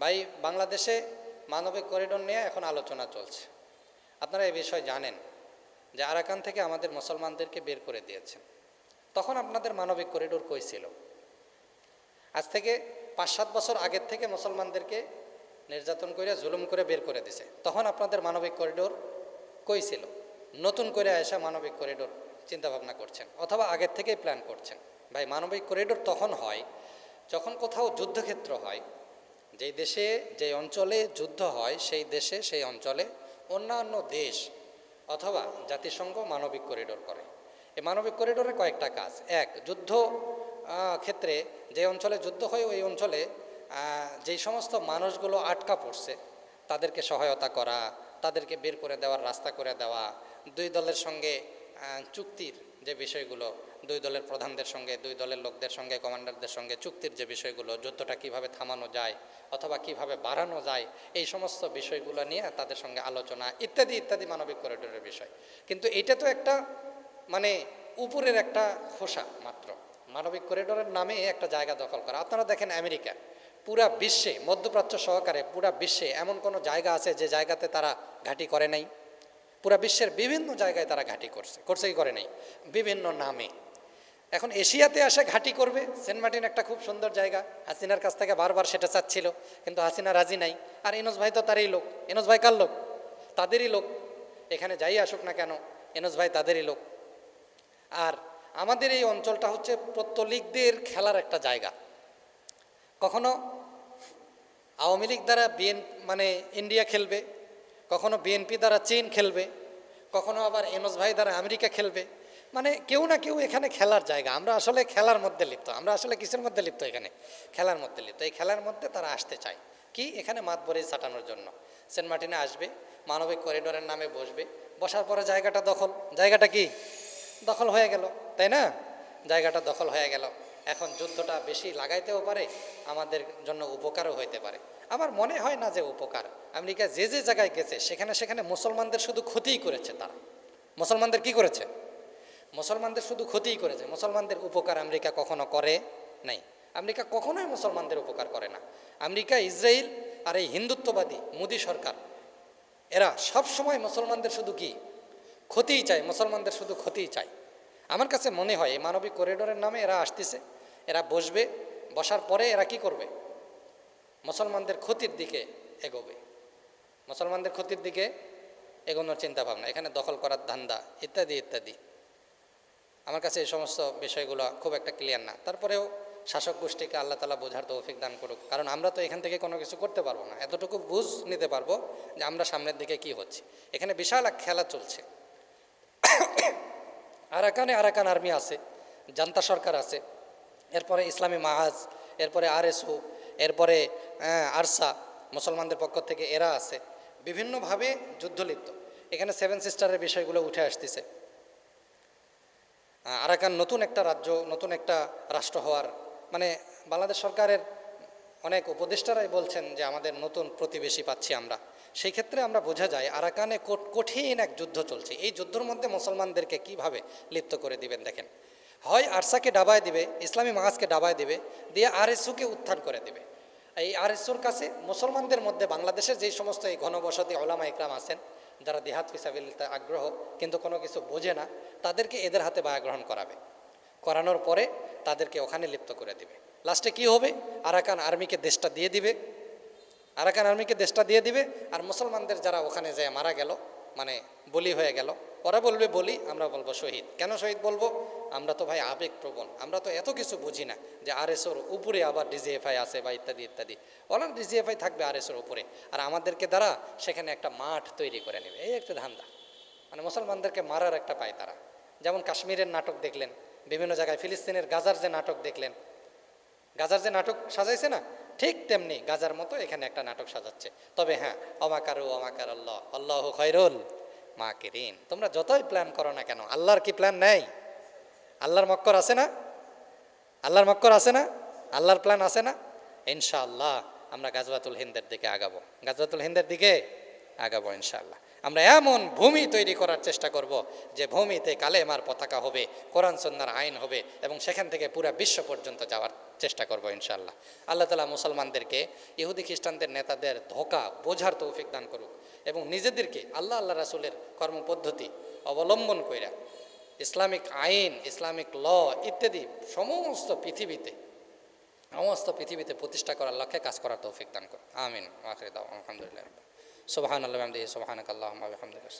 ভাই, বাংলাদেশে মানবিক করিডোর নিয়ে এখন আলোচনা চলছে। আপনারা এই বিষয় জানেন যে আরাকান থেকে আমাদের মুসলমানদেরকে বের করে দিয়েছেন। তখন আপনাদের মানবিক করিডোর কই ছিল? আজ থেকে পাঁচ সাত বছর আগের থেকে মুসলমানদেরকে নির্যাতন করে জুলুম করে বের করে দিছে। তখন আপনাদের মানবিক করিডোর কই ছিল? নতুন করে এসে মানবিক করিডোর চিন্তাভাবনা করছেন অথবা আগের থেকেই প্ল্যান করছেন? ভাই, মানবিক করিডোর তখন হয় যখন কোথাও যুদ্ধক্ষেত্র হয় যেই দেশে যে অঞ্চলে যুদ্ধ হয়, সেই দেশে সেই অঞ্চলে অন্যান্য দেশ অথবা জাতিসংঘ মানবিক করিডোর করে। এই মানবিক করিডোরে কয়েকটা কাজ। এক, যুদ্ধ ক্ষেত্রে যে অঞ্চলে যুদ্ধ হয়, ওই অঞ্চলে যেই সমস্ত মানুষগুলো আটকা পড়ছে, তাদেরকে সহায়তা করা, তাদেরকে বের করে দেওয়ার, রাস্তা করে দেওয়া, দুই দলের সঙ্গে চুক্তির যে বিষয়গুলো দুই দলের প্রধানদের সঙ্গে, দুই দলের লোকদের সঙ্গে, কমান্ডারদের সঙ্গে, চুক্তির যে বিষয়গুলো, যুদ্ধটা কীভাবে থামানো যায় অথবা কীভাবে বাড়ানো যায়, এই সমস্ত বিষয়গুলো নিয়ে তাদের সঙ্গে আলোচনা, ইত্যাদি ইত্যাদি মানবিক করিডোরের বিষয়। কিন্তু এটা তো একটা মানে উপরের একটা খোসা মাত্র। মানবিক করিডোরের নামে একটা জায়গা দখল করা। আপনারা দেখেন আমেরিকা, পুরা বিশ্বে মধ্যপ্রাচ্য সহকারে পুরা বিশ্বে এমন কোনো জায়গা আছে যে জায়গাতে তারা ঘাঁটি করে নাই? পুরা বিশ্বের বিভিন্ন জায়গায় তারা ঘাঁটি করছে। করছে কি করে নাই? বিভিন্ন নামে। এখন এশিয়াতে আসে ঘাঁটি করবে, সেন্ট মার্টিন একটা খুব সুন্দর জায়গা। হাসিনার কাছ থেকে বারবার সেটা চাচ্ছিল, কিন্তু হাসিনা রাজি নাই। আর এনোস ভাই তো তারই লোক। এনোস ভাই কার লোক? তাদেরই লোক। এখানে যাই আসুক না কেন এনোস ভাই তাদেরই লোক। আর আমাদের এই অঞ্চলটা হচ্ছে প্রত্যলীগদের খেলার একটা জায়গা। কখনো আওয়ামী লীগ দ্বারা বিএন মানে ইন্ডিয়া খেলবে কখনো বিএনপি দ্বারা চীন খেলবে, কখনো আবার এনস ভাই দ্বারা আমেরিকা খেলবে। মানে কেউ না কেউ এখানে খেলার জায়গা। আমরা আসলে খেলার মধ্যে লিপ্ত। আমরা আসলে কিসের মধ্যে লিপ্ত এখানে? খেলার মধ্যে লিপ্ত। এই খেলার মধ্যে তারা আসতে চায়। কি? এখানে মাত বরে ছাটানোর জন্য। সেন্ট মার্টিনে আসবে, মানবিক করিডোরের নামে বসবে। বসার পরে জায়গাটা দখল। জায়গাটা কি? দখল হয়ে গেল। তাই না? জায়গাটা দখল হয়ে গেল। এখন যুদ্ধটা বেশি লাগাইতেও পারে, আমাদের জন্য উপকারও হইতে পারে। আমার মনে হয় না যে উপকার। আমেরিকা যে যে জায়গায় গেছে, সেখানে সেখানে মুসলমানদের শুধু ক্ষতিই করেছে তারা। মুসলমানদের কি করেছে? মুসলমানদের শুধু ক্ষতিই করেছে। মুসলমানদের উপকার আমেরিকা কখনো করে নাই। আমেরিকা কখনোই মুসলমানদের উপকার করে না। আমেরিকা, ইসরায়েল আর এই হিন্দুত্ববাদী মোদী সরকার, এরা সব সময় মুসলমানদের শুধু কি? ক্ষতিই চায়। মুসলমানদের শুধু ক্ষতিই চায়। আমার কাছে মনে হয় এই মানবিক করিডোরের নামে এরা আসতেছে। এরা বসবে। বসার পরে এরা কি করবে? মুসলমানদের ক্ষতির দিকে এগোবে। মুসলমানদের ক্ষতির দিকে এগোনোর চিন্তা ভাবনা এখানে দখল করার ধান্দা, ইত্যাদি ইত্যাদি। আমার কাছে এই সমস্ত বিষয়গুলো খুব একটা ক্লিয়ার না। তারপরেও শাসক গোষ্ঠীকে আল্লাহ তালা বোঝার তৌফিক দান করুক। কারণ আমরা তো এখান থেকে কোনো কিছু করতে পারব না। এতটুকু বুঝ নিতে পারব যে আমরা সামনের দিকে কি হচ্ছে। এখানে বিশাল এক খেলা চলছে। আরাকানে আরাকান আর্মি আছে, জান্তা সরকার আছে, এরপরে ইসলামী মাহাজ, এরপরে আরএসও, এরপরে আরসা, মুসলমানদের পক্ষ থেকে এরা আছে। বিভিন্নভাবে যুদ্ধ লিপ্ত এখানে সেভেন সিস্টারের বিষয়গুলো উঠে আসতেছে। আরাকান নতুন একটা রাজ্য, নতুন একটা রাষ্ট্র হওয়ার মানে বাংলাদেশ সরকারের অনেক উপদেষ্টারাই বলছেন যে আমাদের নতুন প্রতিবেশী পাচ্ছি আমরা। সেই ক্ষেত্রে আমরা বোঝা যায়, আরাকানে কঠ- কঠিন এক যুদ্ধ চলছে। এই যুদ্ধের মধ্যে মুসলমানদেরকে কীভাবে লিপ্ত করে দিবেন দেখেন? হয় আরসাকে ডাবায় দিবে, ইসলামী মাহাজকে ডাবায় দিবে, দিয়ে আরএসউকে উত্থান করে দিবে। এই আরএসউর কাছে মুসলমানদের মধ্যে বাংলাদেশের যেই সমস্ত এই ঘনবসতি ওলামা ইকরাম আছেন, যারা দেহাত ফিসাবিলিতে আগ্রহ, কিন্তু কোনো কিছু বোঝে না, তাদেরকে এদের হাতে বায়া গ্রহণ করাবে। করানোর পরে তাদেরকে ওখানে লিপ্ত করে দিবে। লাস্টে কি হবে? আরাকান আর্মিকে দেশটা দিয়ে দিবে। আরাকান আর্মিকে দেশটা দিয়ে দিবে। আর মুসলমানদের যারা ওখানে যায় মারা গেল মানে বলি হয়ে গেল। ওরা বলবে, বলি, আমরা বলব শহীদ। কেন শহীদ বলব? আমরা তো ভাই আবেগপ্রবণ আমরা তো এত কিছু বুঝি না যে আরএসওর উপরে আবার ডিজিএফআই আছে বা ইত্যাদি ইত্যাদি। ওরা ডিজিএফআই থাকবে আরএসওর উপরে। আর আমাদেরকে দ্বারা সেখানে একটা মাঠ তৈরি করে নেবে। এই একটা ধান্দা। মানে মুসলমানদেরকে মারার একটা পায় তারা। যেমন কাশ্মীরের নাটক দেখলেন, বিভিন্ন জায়গায় ফিলিস্তিনের গাজার যে নাটক দেখলেন। গাজার যে নাটক সাজাইছে না? ঠিক তেমনি গাজার মতো এখানে একটা নাটক সাজাচ্ছে। তবে হ্যাঁ অমাকারু অমাকার আল্লাহ আল্লাহ খৈরুল মা কিরিন তোমরা যতই প্ল্যান করো না কেন, আল্লাহর কি প্ল্যান নেই? আল্লাহর মক্কর আছে না? আল্লাহর মক্কর আছে না? আল্লাহর প্ল্যান আছে না? ইনশাআল্লাহ, আমরা গাজওয়াতুল হিন্দের দিকে আগাবো। গাজওয়াতুল হিন্দের দিকে আগাবো ইনশাআল্লাহ। আমরা এমন ভূমি তৈরি করার চেষ্টা করব যে ভূমিতে কালেমার পতাকা হবে, কোরআন সন্ন্যার আইন হবে এবং সেখান থেকে পুরা বিশ্ব পর্যন্ত যাওয়ার চেষ্টা করব ইনশাল্লাহ আল্লাহ তালা মুসলমানদেরকে, ইহুদি খ্রিস্টানদের নেতাদের ধোকা বোঝার তৌফিক দান করুক এবং নিজেদেরকে আল্লাহ আল্লাহ রাসুলের কর্মপদ্ধতি অবলম্বন কইরা ইসলামিক আইন, ইসলামিক ল ইত্যাদি সমস্ত পৃথিবীতে সমস্ত পৃথিবীতে প্রতিষ্ঠা করার লক্ষ্যে কাজ করার তৌফিক দান করুন আমিন। আলহামদুলিল্লাহ সুবহান আল্লাহ সুবহানাক ওয়া বিহামদিকা